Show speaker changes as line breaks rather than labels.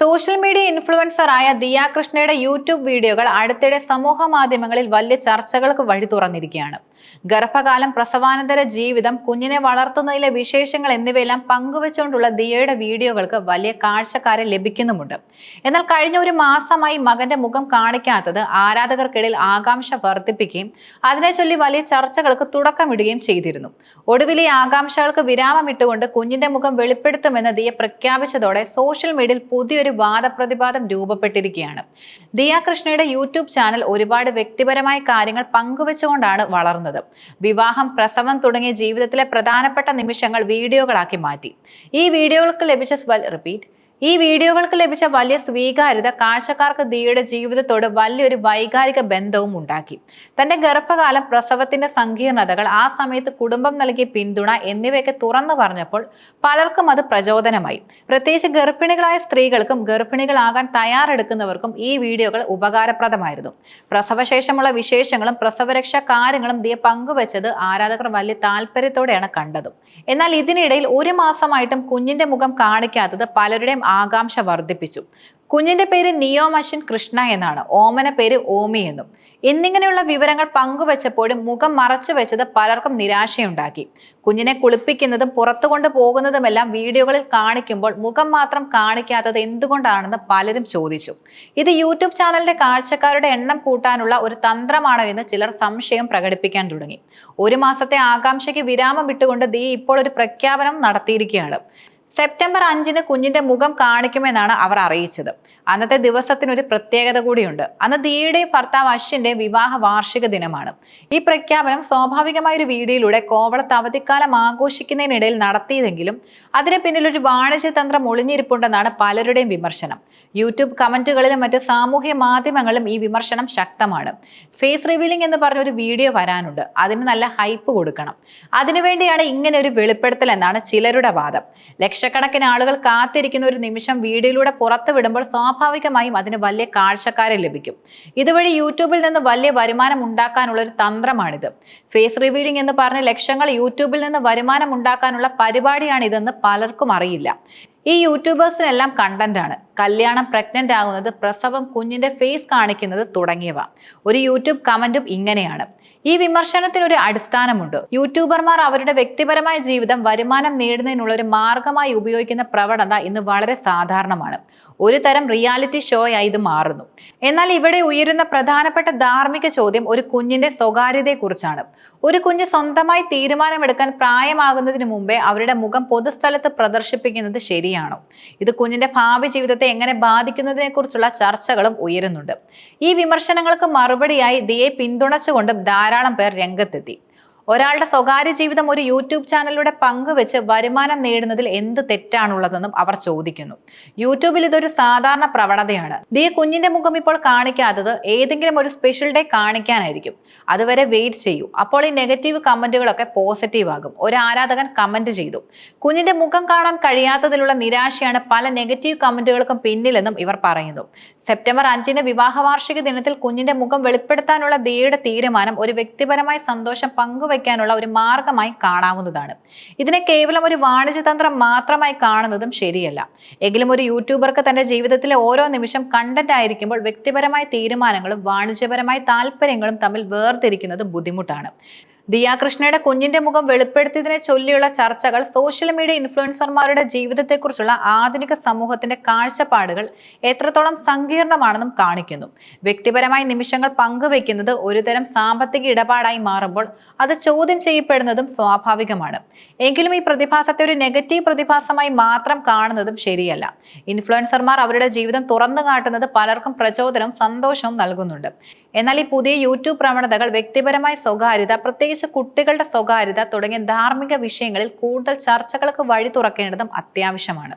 Social media ഇൻഫ്ലുവൻസറായ ദിയാകൃഷ്ണയുടെ YouTube വീഡിയോകൾ അടുത്തിടെ സമൂഹ മാധ്യമങ്ങളിൽ വലിയ ചർച്ചകൾക്ക് വഴി തുറന്നിരിക്കുകയാണ്. ഗർഭകാലം പ്രസവാനന്തര ജീവിതം കുഞ്ഞിനെ വളർത്തുന്നതിലെ വിശേഷങ്ങൾ എന്നിവയെല്ലാം പങ്കുവച്ചുകൊണ്ടുള്ള ദിയയുടെ വീഡിയോകൾക്ക് വലിയ കാഴ്ചക്കാരെ ലഭിക്കുന്നുമുണ്ട്. എന്നാൽ കഴിഞ്ഞ ഒരു മാസമായി മകന്റെ മുഖം കാണിക്കാത്തത് ആരാധകർക്കിടയിൽ ആകാംക്ഷ വർദ്ധിപ്പിക്കുകയും അതിനെ ചൊല്ലി വലിയ ചർച്ചകൾക്ക് തുടക്കമിടുകയും ചെയ്തിരുന്നു. ഒടുവിൽ ഈ ആകാംക്ഷകൾക്ക് വിരാമമിട്ടുകൊണ്ട് കുഞ്ഞിന്റെ മുഖം വെളിപ്പെടുത്തുമെന്ന് ദിയ പ്രഖ്യാപിച്ചതോടെ സോഷ്യൽ മീഡിയയിൽ പുതിയൊരു വാദപ്രതിവാദം രൂപപ്പെട്ടിരിക്കുകയാണ്. ദിയ കൃഷ്ണയുടെ യൂട്യൂബ് ചാനൽ ഒരുപാട് വ്യക്തിപരമായ കാര്യങ്ങൾ പങ്കുവെച്ചുകൊണ്ടാണ് വളർന്നത്. വിവാഹം പ്രസവം തുടങ്ങിയ ജീവിതത്തിലെ പ്രധാനപ്പെട്ട നിമിഷങ്ങൾ വീഡിയോകളാക്കി മാറ്റി. ഈ വീഡിയോകൾക്ക് ലഭിച്ച സ്വൽ റിപ്പീറ്റ് ഈ വീഡിയോകൾക്ക് ലഭിച്ച വലിയ സ്വീകാര്യത കാഴ്ചക്കാർക്ക് ദിയുടെ ജീവിതത്തോട് വലിയൊരു വൈകാരിക ബന്ധവും ഉണ്ടാക്കി. തന്റെ ഗർഭകാലം പ്രസവത്തിന്റെ സങ്കീർണതകൾ ആ സമയത്ത് കുടുംബം നൽകിയ പിന്തുണ എന്നിവയൊക്കെ തുറന്നു പറഞ്ഞപ്പോൾ പലർക്കും അത് പ്രചോദനമായി. പ്രത്യേകിച്ച് ഗർഭിണികളായ സ്ത്രീകൾക്കും ഗർഭിണികളാകാൻ തയ്യാറെടുക്കുന്നവർക്കും ഈ വീഡിയോകൾ ഉപകാരപ്രദമായിരുന്നു. പ്രസവശേഷമുള്ള വിശേഷങ്ങളും പ്രസവരക്ഷാ കാര്യങ്ങളും ദിയ പങ്കുവച്ചത് ആരാധകർ വലിയ താല്പര്യത്തോടെയാണ് കണ്ടതും. എന്നാൽ ഇതിനിടയിൽ ഒരു മാസമായിട്ടും കുഞ്ഞിന്റെ മുഖം കാണിക്കാത്തത് പലരുടെയും ആകാംക്ഷ വർദ്ധിപ്പിച്ചു. കുഞ്ഞിന്റെ പേര് നിയോ മഷിൻ കൃഷ്ണ എന്നാണ്. ഓമന പേര് ഓമി എന്നും. എന്നിങ്ങനെയുള്ള വിവരങ്ങൾ പങ്കുവച്ചപ്പോഴും മുഖം മറച്ചു വെച്ചത് പലർക്കും നിരാശയുണ്ടാക്കി. കുഞ്ഞിനെ കുളിപ്പിക്കുന്നതും പുറത്തു കൊണ്ട് പോകുന്നതുമെല്ലാം വീഡിയോകളിൽ കാണിക്കുമ്പോൾ മുഖം മാത്രം കാണിക്കാത്തത് എന്തുകൊണ്ടാണെന്ന് പലരും ചോദിച്ചു. ഇത് യൂട്യൂബ് ചാനലിന്റെ കാഴ്ചക്കാരുടെ എണ്ണം കൂട്ടാനുള്ള ഒരു തന്ത്രമാണോ എന്ന് ചിലർ സംശയം പ്രകടിപ്പിക്കാൻ തുടങ്ങി. ഒരു മാസത്തെ ആകാംക്ഷയ്ക്ക് വിരാമം വിട്ടുകൊണ്ട് ദീ ഇപ്പോൾ ഒരു പ്രഖ്യാപനം നടത്തിയിരിക്കുകയാണ്. സെപ്റ്റംബർ അഞ്ചിന് കുഞ്ഞിന്റെ മുഖം കാണിക്കുമെന്നാണ് അവർ അറിയിച്ചത്. അന്നത്തെ ദിവസത്തിനൊരു പ്രത്യേകത കൂടിയുണ്ട്. അന്ന് ദിയുടെയും ഭർത്താവ് അശ്വിന്റെ വിവാഹ വാർഷിക ദിനമാണ്. ഈ പ്രഖ്യാപനം സ്വാഭാവികമായ ഒരു വീഡിയോയിലൂടെ കോവളത്ത് അവധിക്കാലം ആഘോഷിക്കുന്നതിനിടയിൽ നടത്തിയതെങ്കിലും അതിന് പിന്നിൽ ഒരു വാണിജ്യ തന്ത്രം ഒളിഞ്ഞിരിപ്പുണ്ടെന്നാണ് പലരുടെയും വിമർശനം. യൂട്യൂബ് കമന്റുകളിലും മറ്റ് സാമൂഹ്യ മാധ്യമങ്ങളിലും ഈ വിമർശനം ശക്തമാണ്. ഫേസ് റിവീലിംഗ് എന്ന് പറഞ്ഞ ഒരു വീഡിയോ വരാനുണ്ട്. അതിന് നല്ല ഹൈപ്പ് കൊടുക്കണം. അതിനുവേണ്ടിയാണ് ഇങ്ങനെ ഒരു വെളിപ്പെടുത്തൽ എന്നാണ് ചിലരുടെ വാദം. ലക്ഷക്കണക്കിന് ആളുകൾ കാത്തിരിക്കുന്ന ഒരു നിമിഷം വീഡിയോയിലൂടെ പുറത്തു വിടുമ്പോൾ സ്വാഭാവികമായും അതിന് വലിയ കാഴ്ചക്കാരെ ലഭിക്കും. ഇതുവഴി യൂട്യൂബിൽ നിന്ന് വലിയ വരുമാനം ഉണ്ടാക്കാനുള്ള ഒരു തന്ത്രമാണിത്. ഫേസ് റിവീലിംഗ് എന്ന് പറഞ്ഞ് ലക്ഷങ്ങൾ യൂട്യൂബിൽ നിന്ന് വരുമാനം ഉണ്ടാക്കാനുള്ള പരിപാടിയാണിതെന്ന് പലർക്കും അറിയില്ല. ഈ യൂട്യൂബേഴ്സിനെല്ലാം കണ്ടന്റ് ആണ്. കല്യാണം പ്രഗ്നന്റ് ആകുന്നത് പ്രസവം കുഞ്ഞിന്റെ ഫേസ് കാണിക്കുന്നത് തുടങ്ങിയവ. ഒരു യൂട്യൂബ് കമന്റും ഇങ്ങനെയാണ്. ഈ വിമർശനത്തിന് ഒരു അടിസ്ഥാനമുണ്ട്. യൂട്യൂബർമാർ അവരുടെ വ്യക്തിപരമായ ജീവിതം വരുമാനം നേടുന്നതിനുള്ള ഒരു മാർഗമായി ഉപയോഗിക്കുന്ന പ്രവണത ഇന്ന് വളരെ സാധാരണമാണ്. ഒരു തരം റിയാലിറ്റി ഷോയായി ഇത് മാറുന്നു. എന്നാൽ ഇവിടെ ഉയരുന്ന പ്രധാനപ്പെട്ട ധാർമ്മിക ചോദ്യം ഒരു കുഞ്ഞിന്റെ സ്വകാര്യതയെക്കുറിച്ചാണ്. ഒരു കുഞ്ഞ് സ്വന്തമായി തീരുമാനമെടുക്കാൻ പ്രായമാകുന്നതിന് മുമ്പേ അവരുടെ മുഖം പൊതുസ്ഥലത്ത് പ്രദർശിപ്പിക്കുന്നത് ശരിയാണോ. ഇത് കുഞ്ഞിന്റെ ഭാവി ജീവിതത്തെ എങ്ങനെ ബാധിക്കുന്നതിനെ കുറിച്ചുള്ള ചർച്ചകളും ഉയരുന്നുണ്ട്. ഈ വിമർശനങ്ങൾക്ക് മറുപടിയായി ദിയെ പിന്തുണച്ചുകൊണ്ടും ധാരാളം പേർ രംഗത്തെത്തി. ഒരാളുടെ സ്വകാര്യ ജീവിതം ഒരു യൂട്യൂബ് ചാനലിലൂടെ പങ്കുവെച്ച് വരുമാനം നേടുന്നതിൽ എന്ത് തെറ്റാണുള്ളതെന്നും അവർ ചോദിക്കുന്നു. യൂട്യൂബിൽ ഇതൊരു സാധാരണ പ്രവണതയാണ്. ദിയ കുഞ്ഞിന്റെ മുഖം ഇപ്പോൾ കാണിക്കാത്തത് ഏതെങ്കിലും ഒരു സ്പെഷ്യൽ ഡേ കാണിക്കാനായിരിക്കും. അതുവരെ വെയിറ്റ് ചെയ്യൂ. അപ്പോൾ ഈ നെഗറ്റീവ് കമന്റുകളൊക്കെ പോസിറ്റീവ് ആകും. ഒരു ആരാധകൻ കമന്റ് ചെയ്തു. കുഞ്ഞിന്റെ മുഖം കാണാൻ കഴിയാത്തതിലുള്ള നിരാശയാണ് പല നെഗറ്റീവ് കമന്റുകൾക്കും പിന്നിലെന്നും ഇവർ പറയുന്നു. സെപ്റ്റംബർ അഞ്ചിന് വിവാഹ വാർഷിക ദിനത്തിൽ കുഞ്ഞിന്റെ മുഖം വെളിപ്പെടുത്താനുള്ള ദിയയുടെ തീരുമാനം ഒരു വ്യക്തിപരമായ സന്തോഷം പങ്കുവയ്ക്കാനുള്ള ഒരു മാർഗമായി കാണാവുന്നതാണ്. ഇതിനെ കേവലം ഒരു വാണിജ്യതന്ത്രം മാത്രമായി കാണുന്നതും ശരിയല്ല. എങ്കിലും ഒരു യൂട്യൂബർക്ക് തന്റെ ജീവിതത്തിലെ ഓരോ നിമിഷം കണ്ടന്റ് ആയിരിക്കുമ്പോൾ വ്യക്തിപരമായ തീരുമാനങ്ങളും വാണിജ്യപരമായ താല്പര്യങ്ങളും തമ്മിൽ വേർതിരിക്കുന്നത് ബുദ്ധിമുട്ടാണ്. ദിയാകൃഷ്ണയുടെ കുഞ്ഞിന്റെ മുഖം വെളിപ്പെടുത്തിയതിനെ ചൊല്ലിയുള്ള ചർച്ചകൾ സോഷ്യൽ മീഡിയ ഇൻഫ്ലുവൻസർമാരുടെ ജീവിതത്തെക്കുറിച്ചുള്ള ആധുനിക സമൂഹത്തിന്റെ കാഴ്ചപ്പാടുകൾ എത്രത്തോളം സങ്കീർണമാണെന്നും കാണിക്കുന്നു. വ്യക്തിപരമായ നിമിഷങ്ങൾ പങ്കുവെക്കുന്നത് ഒരുതരം സാമ്പത്തിക ഇടപാടായി മാറുമ്പോൾ അത് ചോദ്യം ചെയ്യപ്പെടുന്നതും സ്വാഭാവികമാണ്. എങ്കിലും ഈ പ്രതിഭാസത്തെ ഒരു നെഗറ്റീവ് പ്രതിഭാസമായി മാത്രം കാണുന്നതും ശരിയല്ല. ഇൻഫ്ലുവൻസർമാർ അവരുടെ ജീവിതം തുറന്നു കാട്ടുന്നത് പലർക്കും പ്രചോദനവും സന്തോഷവും നൽകുന്നുണ്ട്. എന്നാൽ ഈ പുതിയ യൂട്യൂബ് പ്രവണതകൾ വ്യക്തിപരമായ സ്വകാര്യത പ്രത്യേകിച്ച് കുട്ടികളുടെ സ്വകാര്യത തുടങ്ങിയ ധാർമ്മിക വിഷയങ്ങളിൽ കൂടുതൽ ചർച്ചകൾക്ക് വഴി തുറക്കേണ്ടതും അത്യാവശ്യമാണ്.